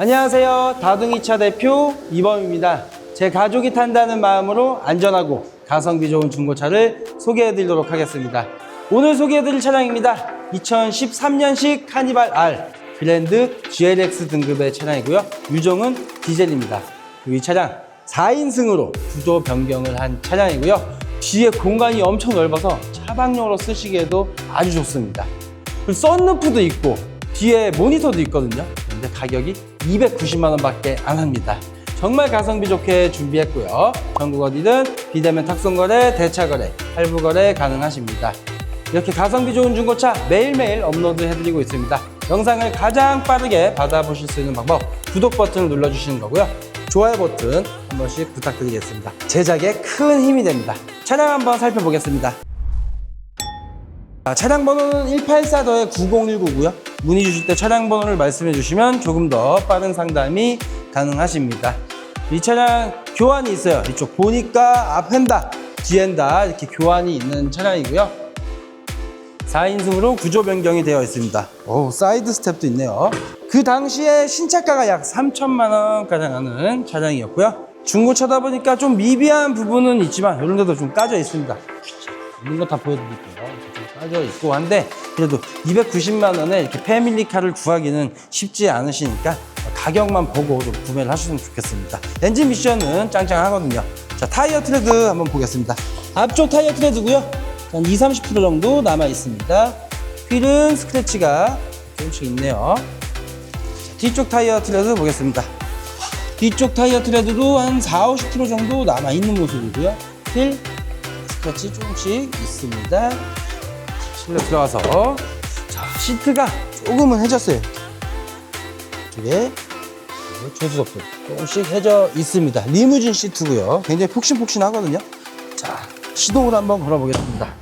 안녕하세요. 다둥이차 대표 이범입니다. 제 가족이 탄다는 마음으로 안전하고 가성비 좋은 중고차를 소개해 드리도록 하겠습니다. 오늘 소개해 드릴 차량입니다. 2013년식 카니발 R 브랜드 GLX 등급의 차량이고요. 유종은 디젤입니다. 이 차량 4인승으로 구조 변경을 한 차량이고요. 뒤에 공간이 엄청 넓어서 차박용으로 쓰시기에도 아주 좋습니다. 썬루프도 있고 뒤에 모니터도 있거든요. 근데 가격이 290만 원밖에 안 합니다. 정말 가성비 좋게 준비했고요. 전국 어디든 비대면 탁송거래, 대차거래, 할부거래 가능하십니다. 이렇게 가성비 좋은 중고차 매일매일 업로드 해드리고 있습니다. 영상을 가장 빠르게 받아보실 수 있는 방법 구독 버튼을 눌러주시는 거고요. 좋아요 버튼 한 번씩 부탁드리겠습니다. 제작에 큰 힘이 됩니다. 차량 한번 살펴보겠습니다. 자, 차량 번호는 1842-9019고요. 문의 주실 때 차량 번호를 말씀해 주시면 조금 더 빠른 상담이 가능하십니다. 이 차량 교환이 있어요. 이쪽 보니까 앞 헨다, 뒤 헨다 이렇게 교환이 있는 차량이고요. 4인승으로 구조 변경이 되어 있습니다. 오, 사이드 스텝도 있네요. 그 당시에 신차가가 약 3천만 원가량 하는 차량이었고요. 중고차다 보니까 좀 미비한 부분은 있지만 이런 데도 좀 까져 있습니다. 있는 거 다 보여드릴게요. 빠져 있고 한데 그래도 290만 원에 이렇게 패밀리카를 구하기는 쉽지 않으시니까 가격만 보고 좀 구매를 하시면 좋겠습니다. 엔진 미션은 짱짱하거든요. 자 타이어 트레드 한번 보겠습니다. 앞쪽 타이어 트레드고요. 한 2, 30% 정도 남아 있습니다. 휠은 스크래치가 조금씩 있네요. 자, 뒤쪽 타이어 트레드 보겠습니다. 뒤쪽 타이어 트레드도 한 4, 50% 정도 남아 있는 모습이고요. 휠 스크래치 조금씩 있습니다. 실내 들어가서 자 시트가 조금은 해졌어요. 이게 조수석도 조금씩 해져 있습니다. 리무진 시트고요. 굉장히 폭신폭신하거든요. 자 시동을 한번 걸어보겠습니다.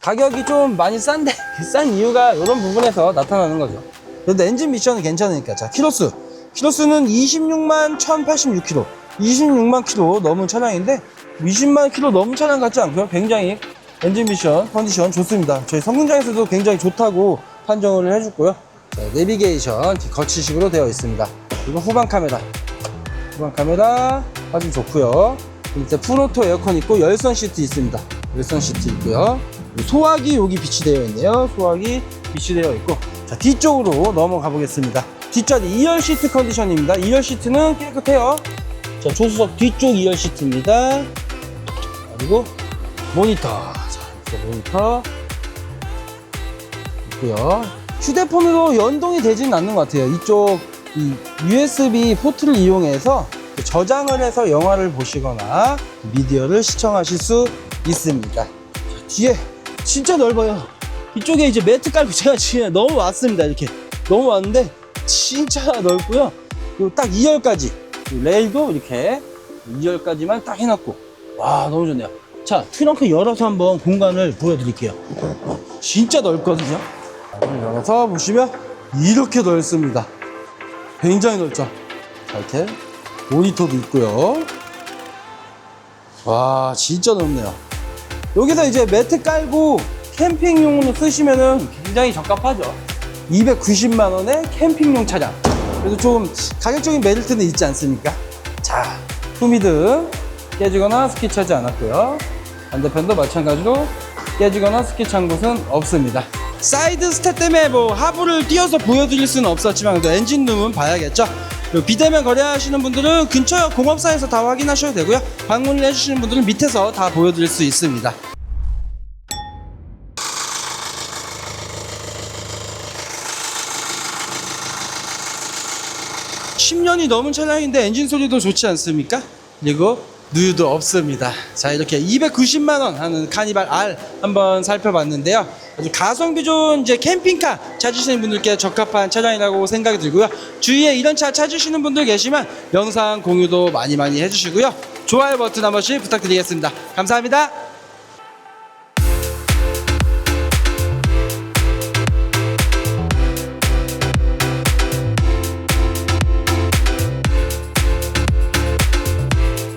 가격이 좀 많이 싼데 싼 이유가 이런 부분에서 나타나는 거죠. 그런데 엔진 미션은 괜찮으니까 자 키로수 키로수는 26만 1086km 26만 km 넘은 차량인데 20만 km 넘은 차량 같지 않고요. 굉장히 엔진 미션 컨디션 좋습니다. 저희 성능장에서도 굉장히 좋다고 판정을 해줬고요. 자, 내비게이션 거치식으로 되어 있습니다. 그리고 후방 카메라 후방 카메라 아주 좋고요. 밑에 풀오토 에어컨 있고 열선 시트 있습니다. 열선 시트 있고요. 소화기 여기 비치되어 있네요. 소화기 비치되어 있고 자 뒤쪽으로 넘어가 보겠습니다. 뒷자리 2열 시트 컨디션입니다. 2열 시트는 깨끗해요. 자 조수석 뒤쪽 2열 시트입니다. 그리고 모니터 자 이렇게 모니터 있고요. 휴대폰으로 연동이 되지는 않는 것 같아요. 이쪽 이 USB 포트를 이용해서 저장을 해서 영화를 보시거나 미디어를 시청하실 수 있습니다. 자, 뒤에 진짜 넓어요. 이쪽에 이제 매트 깔고 제가 지금 넘어왔습니다. 이렇게 넘어왔는데 진짜 넓고요. 그리고 딱 2열까지 레일도 이렇게 2열까지만 딱 해놨고 와 너무 좋네요. 자 트렁크 열어서 한번 공간을 보여드릴게요. 진짜 넓거든요. 열어서 보시면 이렇게 넓습니다. 굉장히 넓죠. 자, 이렇게 모니터도 있고요. 와, 진짜 넓네요. 여기서 이제 매트 깔고 캠핑용으로 쓰시면은 굉장히 적합하죠. 290만 원의 캠핑용 차량. 그래도 좀 가격적인 메리트는 있지 않습니까? 자, 후미등 깨지거나 스키 차지 않았고요. 반대편도 마찬가지로 깨지거나 스키 찬 곳은 없습니다. 사이드 스텝 때문에 뭐 하부를 띄어서 보여드릴 수는 없었지만 그래도 엔진 룸은 봐야겠죠. 그리고 비대면 거래하시는 분들은 근처 공업사에서 다 확인하셔도 되고요. 방문을 해주시는 분들은 밑에서 다 보여드릴 수 있습니다. 십 년이 넘은 차량인데 엔진 소리도 좋지 않습니까? 그리고 누유도 없습니다. 자 이렇게 290만 원 하는 카니발 R 한번 살펴봤는데요. 아주 가성비 좋은 이제 캠핑카 찾으시는 분들께 적합한 차량이라고 생각이 들고요. 주위에 이런 차 찾으시는 분들 계시면 영상 공유도 많이 많이 해주시고요. 좋아요 버튼 한 번씩 부탁드리겠습니다. 감사합니다.